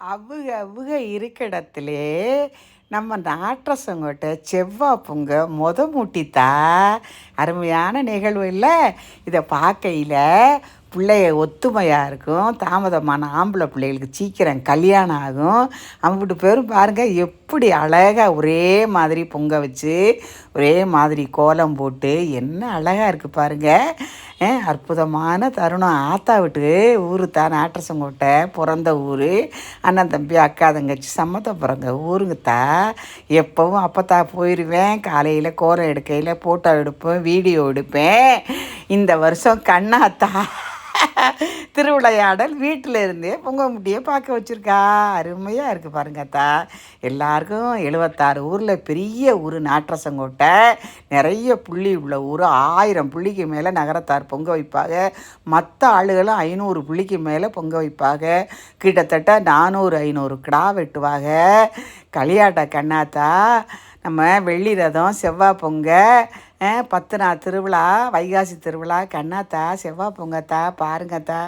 அவுக அவுக இருக்கிடத்திலே நம்ம நாட்டரசங்கோட்ட செவ்வாய் பொங்க மொத மூட்டித்தா. அருமையான நிகழ்வு இல்லை. இதை பார்க்கையில் பிள்ளைய ஒத்துமையாக இருக்கும். தாமதமான ஆம்பளை பிள்ளைகளுக்கு சீக்கிரம் கல்யாணம் ஆகும். அவங்ககிட்ட பேரும் பாருங்கள் எப்படி அழகாக ஒரே மாதிரி பொங்க வச்சு ஒரே மாதிரி கோலம் போட்டு என்ன அழகாக இருக்குது பாருங்கள் அற்புதமான தருணம். ஆத்தா விட்டு ஊர் தான் ஆட்டரசங்கோட்டை பிறந்த ஊர். அண்ணன் தம்பி அக்கா தங்கச்சி சம்மந்தப்படுறங்க ஊருங்கத்தா எப்போவும் அப்பத்தா போயிடுவேன் காலையில் கோலம் எடுக்கையில் ஃபோட்டோ எடுப்பேன் வீடியோ எடுப்பேன். இந்த வருஷம் கண்ணாத்தா. திருவிளையாடல் வீட்டில் இருந்தே பொங்க முட்டியை பார்க்க வச்சுருக்கா. அருமையாக இருக்குது பாருங்கத்தா எல்லாருக்கும் எழுபத்தாறு ஊரில் பெரிய ஊர் நாற்றசங்கோட்டை. நிறைய புள்ளி உள்ள ஊர். ஆயிரம் புள்ளிக்கு மேலே நகரத்தார் பொங்க வைப்பாங்க மற்ற ஆளுகளும் ஐநூறு புள்ளிக்கு மேலே பொங்க வைப்பாங்க கிட்டத்தட்ட நானூறு ஐநூறு கிடா வெட்டுவாங்க களியாட்ட கண்ணாத்தா நம்ம வெள்ளி ரதம் செவ்வாய் பொங்க பத்து நாள் திருவிழா வைகாசி திருவிழா கண்ணாத்தா செவ்வாய் பொங்கத்தா பாருங்கத்தா.